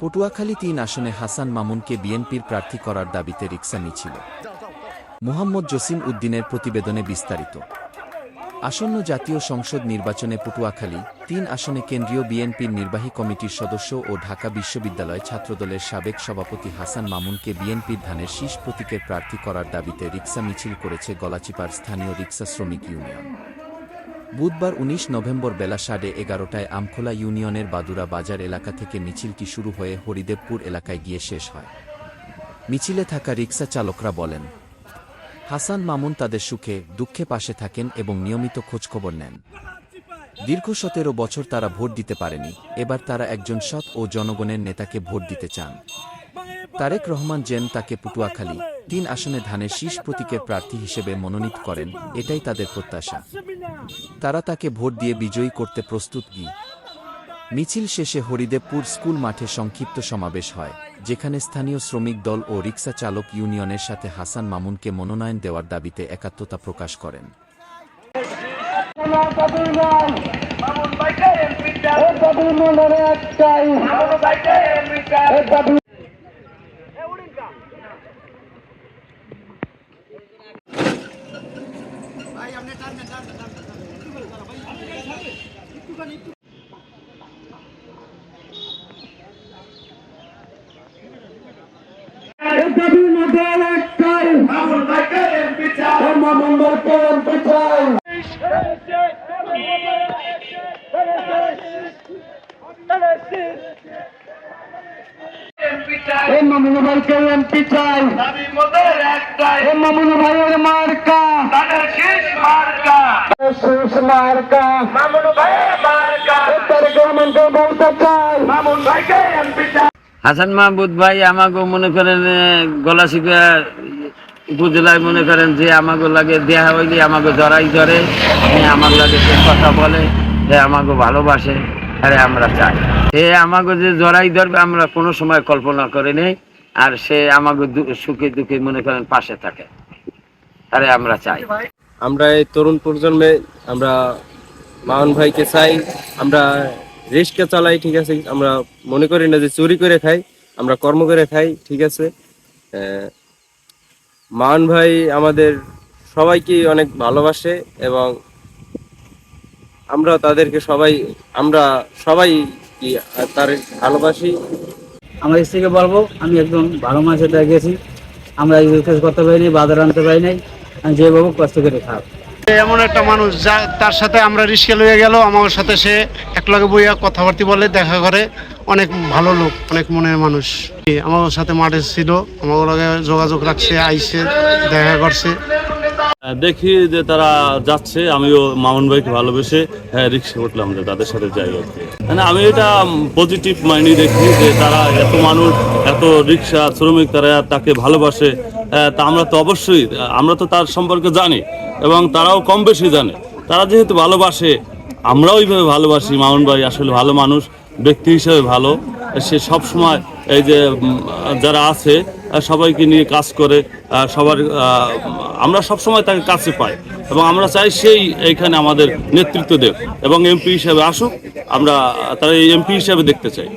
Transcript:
পটুয়াখালী তিন আসনে হাসান মামুনকে বিএনপির প্রার্থী করার দাবিতে রিক্সা মিছিল। মোহাম্মদ জসিম উদ্দিনের প্রতিবেদনে বিস্তারিত। আসন্ন জাতীয় সংসদ নির্বাচনে পটুয়াখালী তিন আসনে কেন্দ্রীয় বিএনপির নির্বাহী কমিটির সদস্য ও ঢাকা বিশ্ববিদ্যালয় ছাত্রদলের সাবেক সভাপতি হাসান মামুনকে বিএনপির ধানের শীষ প্রতীকের প্রার্থী করার দাবিতে রিক্সা মিছিল করেছে গলাচিপার স্থানীয় রিক্সা শ্রমিক ইউনিয়ন। বুধবার ১৯ নভেম্বর বেলা সাড়ে এগারোটায় আমখোলা ইউনিয়নের বাদুরা বাজার এলাকা থেকে মিছিলটি শুরু হয়ে হরিদেবপুর এলাকায় গিয়ে শেষ হয়। মিছিলে থাকা রিক্সা চালকরা বলেন, হাসান মামুন তাদের সুখে, দুঃখে পাশে থাকেন এবং নিয়মিত খোঁজখবর নেন। দীর্ঘ সতেরো বছর তারা ভোট দিতে পারেনি, এবার তারা একজন সৎ ও জনগণের নেতাকে ভোট দিতে চান। তারেক রহমান জেন তাকে পটুয়াখালী তিন আসনে ধানের শীষ প্রতীকের প্রার্থী হিসেবে মনোনীত করেন এটাই তাদের প্রত্যাশা। তারা তাকে ভোট দিয়ে বিজয়ী করতে প্রস্তুত কি? মিছিল শেষে হরিদেবপুর স্কুল মাঠে সংক্ষিপ্ত সমাবেশ হয় যেখানে স্থানীয় শ্রমিক দল ও রিক্সা চালক ইউনিয়নের সাথে হাসান মামুনকে মনোনয়ন দেওয়ার দাবিতে একাত্মতা প্রকাশ করেন। মামুন ভাইকে এমপি চাই দাবি দাবি মনের একটাই ভাইকে এমপি চাই। মামুন মোদের একটাই এ মামুন ভাইয়ের মার্কা তাদের শেষ মার্কা শেষ মার্কা মামুন ভাইয়ের মার্কা তার গভর্নমেন্টকে বলতে চাই। মামুন ভাইকে এমপি হাসান মাহমুদ ভাই আমাকে মনে করেন গলাশিপা উপজেলায় মনে করেন যে আমাকে লাগে দেহা হইলে আমাকে জড়াই ধরে আমার লাগে সে কথা বলে সে আমাকে ভালোবাসে আরে আমরা চাই। সে আমাকে যে জড়াই ধরবে আমরা কোনো সময় কল্পনা করে নেই আর সে আমাকে সুখে দুঃখে মনে করেন পাশে থাকে। আরে আমরা চাই। আমরা এই তরুণ প্রজন্মে আমরা মামুন ভাইকে চাই, আমরা রিস্কে চালাই, ঠিক আছে? আমরা মনে করি না যে চুরি করে খাই, আমরা কর্ম করে খাই, ঠিক আছে? মামুন ভাই আমাদের সবাইকে অনেক ভালোবাসে এবং আমরা তাদেরকে সবাই, আমরা সবাই তার ভালোবাসি। আমার স্ত্রীকে বলব, আমি একদম ভালো মানুষের গেছি। আমরা রিকোয়েস্ট করতে পারিনি, বাজার আনতে পারি নাই আমি যে বাবু কষ্ট করে খাও এমন একটা মানুষ যা তার সাথে আমরা রিস্কে লয়ে গেল আমার সাথে সে একলগে বইয়া কথাবার্তি বলে দেখা করে। অনেক ভালো লোক অনেক মনের মানুষ। আমার সাথে মাঠে ছিল আমার লগে যোগাযোগ রাখছে আইসে দেখা করছে। দেখি যে তারা যাচ্ছে আমিও মামুন ভাইকে ভালোবেসে হ্যাঁ রিক্সা উঠলাম যে তাদের সাথে যাই আর কি। মানে আমি এটা পজিটিভ মাইন্ডে দেখি যে তারা এত মানুষ এত রিক্সা শ্রমিক তারা তাকে ভালোবাসে তা আমরা তো অবশ্যই আমরা তো তার সম্পর্কে জানি এবং তারাও কম বেশি জানে। তারা যেহেতু ভালোবাসে, আমরাও ওইভাবে ভালোবাসি। মামুন ভাই আসলে ভালো মানুষ, ব্যক্তি হিসেবে ভালো। সে সব সময় এই যে যারা আছে সবাইকে নিয়ে কাজ করে সবার আমরা সব সময় তাকে কাছে পাই। এবং আমরা চাই সেই এইখানে আমাদের নেতৃত্ব দেব এবং এমপি হিসেবে আসুক, আমরা তারা এই এমপি হিসেবে দেখতে চাই।